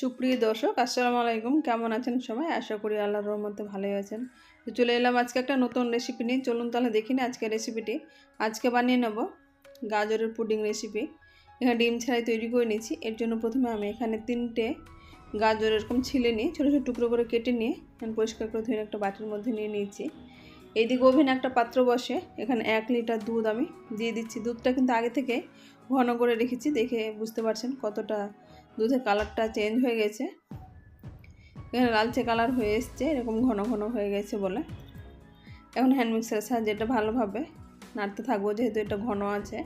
সুপ্রিয় দর্শক, আসসালামু আলাইকুম। কেমন আছেন সবাই? আশা করি আল্লাহর রহমতে ভালোই আছেন। তো চলে এলাম আজকে একটা নতুন রেসিপি নিয়ে। চলুন তাহলে দেখি না আজকে রেসিপিটি আজকে বানিয়ে নেব গাজরের পুডিং রেসিপি এখানে ডিম ছাড়াই তৈরি করে নিয়েছি। এর জন্য প্রথমে আমি এখানে তিনটে গাজর এরকম ছিলে নিয়ে, ছোটো ছোটো টুকরো করে কেটে নিয়ে পরিষ্কার করে ধুয়ে একটা বাটির মধ্যে নিয়ে নিয়েছি। এইদিকে ওভেনে একটা পাত্র বসে। এখানে এক লিটার দুধ আমি দিয়ে দিচ্ছি। দুধটা কিন্তু আগে থেকে ঘন করে রেখেছি, দেখে বুঝতে পারছেন কতটা দুধের কালারটা চেঞ্জ হয়ে গেছে। এখানে লালচে কালার হয়ে এসছে, এরকম ঘন ঘন হয়ে গেছে বলে। এখন হ্যান্ড মিক্সারের সাহায্যে এটা ভালোভাবে নাড়তে থাকব, যেহেতু এটা ঘন আছে।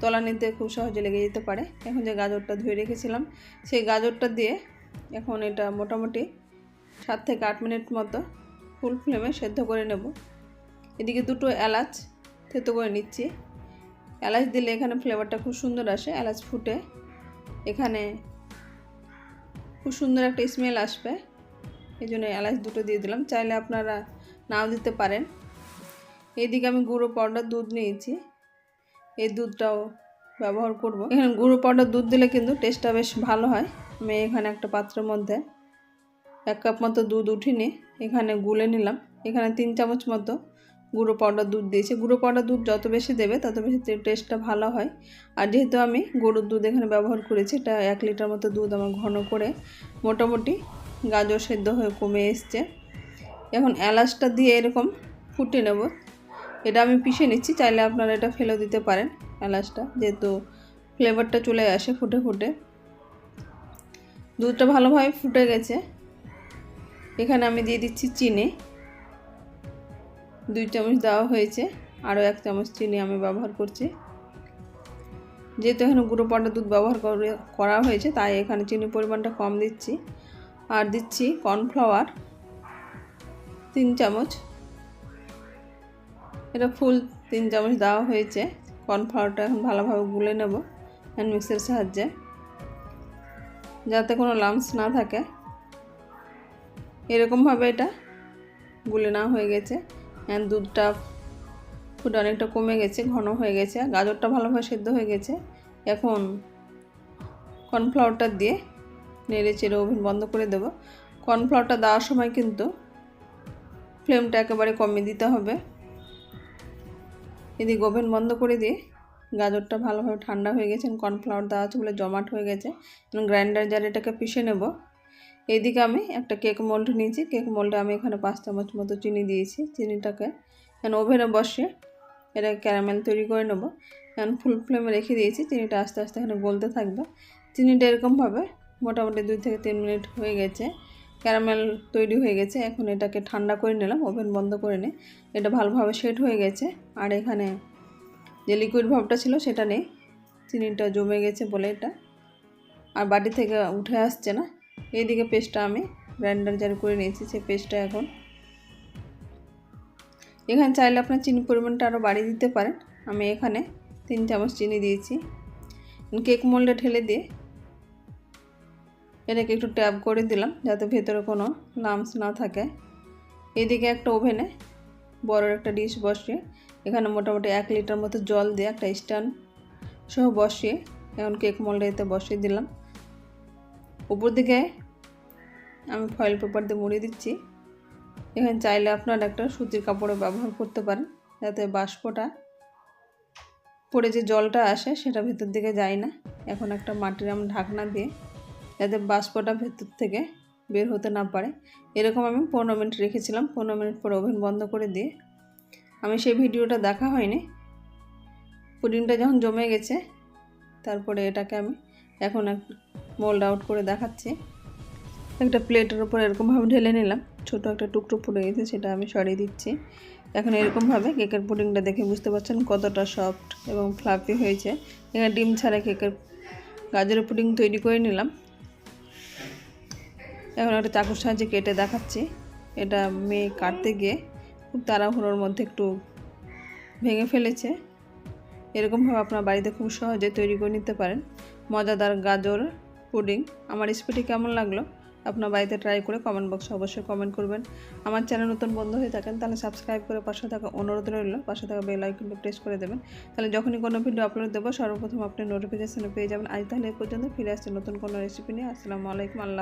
তলা নিতে খুব সহজে লেগে যেতে পারে। এখন যে গাজরটা ধুয়ে রেখেছিলাম, সেই গাজরটা দিয়ে এখন এটা মোটামুটি সাত থেকে আট মিনিট মতো ফুল ফ্লেমে সেদ্ধ করে নেব। এদিকে দুটো এলাচ থেতো করে নিচ্ছি। এলাচ দিলে এখানে ফ্লেভারটা খুব সুন্দর আসে। এলাচ ফুটে এখানে খুব সুন্দর একটা স্মেল আসবে। এই জন্য এলাচ দুটো দিয়ে দিলাম। চাইলে আপনারা নাও দিতে পারেন। এইদিকে আমি গুঁড়ো পাউডার দুধ নিয়েছি। এই দুধটাও ব্যবহার করব। এখানে গুঁড়ো পাউডার দুধ দিলে কিন্তু টেস্টটা বেশ ভালো হয়। আমি এখানে একটা পাত্রের মধ্যে এক কাপ মতো দুধ উঠিনি এখানে গুলে নিলাম। এখানে তিন চামচ মতো গুঁড়ো পাউডার দুধ দিয়েছি। গুঁড়ো পাউডার দুধ যত বেশি দেবে, তত বেশি টেস্টটা ভালো হয়। আর যেহেতু আমি গরুর দুধ এখানে ব্যবহার করেছি, এটা এক লিটার মতো দুধ আমার ঘন করে মোটামুটি গাজর সেদ্ধ হয়ে কমে এসছে। এখন এলাচটা দিয়ে এরকম ফুটে নেব। এটা আমি পিষে নিচ্ছি, চাইলে আপনারা এটা ফেলে দিতে পারেন এলাচটা, যেহেতু ফ্লেভারটা চলে আসে ফুটে ফুটে। দুধটা ভালোভাবে ফুটে গেছে। এখানে আমি দিয়ে দিচ্ছি চিনি। দুই চামচ দেওয়া হয়েছে। আরও এক চামচ চিনি আমি ব্যবহার করছি। যেহেতু এখানে গুঁড়ো পাউডার দুধ ব্যবহার করে করা হয়েছে, তাই এখানে চিনির পরিমাণটা কম দিচ্ছি। আর দিচ্ছি কর্নফ্লাওয়ার তিন চামচ। এটা ফুল তিন চামচ দেওয়া হয়েছে। কর্নফ্লাওয়ারটা এখন ভালোভাবে গুলে নেব হ্যান্ড মিক্সের সাহায্যে। যাতে কোনো লামস না থাকে। এরকমভাবে এটা গুলে না হয়ে গেছে। দুধটা ফুটে অনেকটা কমে গেছে, ঘন হয়ে গেছে গাজরটা ভালোভাবে সেদ্ধ হয়ে গেছে। এখন কর্নফ্লাওয়ারটা দিয়ে নেড়ে চেড়ে ওভেন বন্ধ করে দেবো। কর্নফ্লাওয়ারটা দেওয়ার সময় কিন্তু ফ্লেমটা একেবারে কমিয়ে দিতে হবে। এদিকে ওভেন বন্ধ করে দিয়ে গাজরটা ভালোভাবে ঠান্ডা হয়ে গেছে কর্নফ্লাওয়ার দেওয়া আছে বলে জমাট হয়ে গেছে। গ্রাইন্ডার জার এটাকে পিষে নেব। এইদিকে আমি একটা কেক মোল্ড নিয়েছি। কেক মোল্ডে আমি এখানে পাঁচ চামচ মতো চিনি দিয়েছি। চিনিটাকে এখন ওভেনে বসে এটা ক্যারামেল তৈরি করে নেব। এখন ফুল ফ্লেমে রেখে দিয়েছি। চিনিটা আস্তে আস্তে এখানে গলতে থাকবে। চিনিটা এরকমভাবে মোটামুটি দুই থেকে তিন মিনিট হয়ে গেছে। ক্যারামেল তৈরি হয়ে গেছে। এখন এটাকে ঠান্ডা করে নিলাম। ওভেন বন্ধ করে নিয়ে এটা ভালোভাবে সেট হয়ে গেছে। আর এখানে যে লিকুইড ভাবটা ছিল সেটা নেই। চিনিটা জমে গেছে বলে এটা। আর বাটি থেকে উঠে আসছে না। এইদিকে পেস্টটা আমি গ্রাইন্ডার জারি করে নিয়েছি, সেই পেস্টটা এখন। এখানে চাইলে আপনার চিনি পরিমাণটা আরও বাড়িয়ে দিতে পারেন। আমি এখানে তিন চামচ চিনি দিয়েছি। কেক মোল্ডে ঠেলে দিয়ে এটাকে একটু ট্যাপ করে দিলাম, যাতে ভেতরে কোনো লামস না থাকে। এদিকে একটা ওভেনে বড় একটা ডিশ বসিয়ে, এখানে মোটামুটি এক লিটার মতো জল দিয়ে একটা স্ট্যান্ড সহ বসিয়ে, এখন কেক মোল্ডে এতে বসিয়ে দিলাম। উপর দিকে আমি ফয়েল পেপার দিয়ে মুড়িয়ে দিচ্ছি। এখানে চাইলে আপনারা একটা সুতির কাপড়ে ব্যবহার করতে পারেন, যাতে বাষ্পটা পরে যে জলটা আসে সেটা ভেতর দিকে যায় না। এখন একটা মাটির আমি ঢাকনা দিয়ে যাতে বাষ্পটা ভেতর থেকে বের হতে না পারে। এরকম আমি পনেরো মিনিট রেখেছিলাম, পনেরো মিনিট পর ওভেন বন্ধ করে দিয়ে আমি সেই ভিডিওটা দেখা হয়নি। পুডিংটা যখন জমে গেছে, তারপরে এটাকে আমি এখন এক মোল্ড আউট করে দেখাচ্ছি। একটা প্লেটের ওপর এরকমভাবে ঢেলে নিলাম। ছোট একটা টুকরো পড়ে গেছে, সেটা আমি সরিয়ে দিচ্ছি। এখন এরকমভাবে কেকের পুডিংটা দেখে বুঝতে পারছেন কতটা সফট এবং ফ্লাফি হয়েছে। এখানে ডিম ছাড়া কেকের গাজরের পুডিং তৈরি করে নিলাম। এখন একটা চাকুর সাহায্যে কেটে দেখাচ্ছি। এটা মেয়ে কাটতে গিয়ে খুব তাড়াহুড়োর মধ্যে একটু ভেঙে ফেলেছে। এরকমভাবে আপনার বাড়িতে খুব সহজে তৈরি করে নিতে পারেন। মজাদার গাজর পুডিং। আমার রেসিপিটি কেমন লাগল? আপনার বাড়িতে ট্রাই করে কমেন্ট বক্সে অবশ্যই কমেন্ট করবেন। আমার চ্যানেল নতুন বন্ধ হয়ে থাকেন, তাহলে সাবস্ক্রাইব করে পাশে থাকা অনুরোধ রইল, পাশে থাকা বেল আইকনটি প্রেস করে দেবেন। তাহলে যখনই কোনো ভিডিও আপলোড দেবো, সর্বপ্রথম আপনি নোটিফিকেশানে পেয়ে যাবেন। আজ তাহলে এ পর্যন্ত, ফিরে আসছে নতুন কোনো রেসিপি নিয়ে। আসসালামু আলাইকুম, আল্লাহ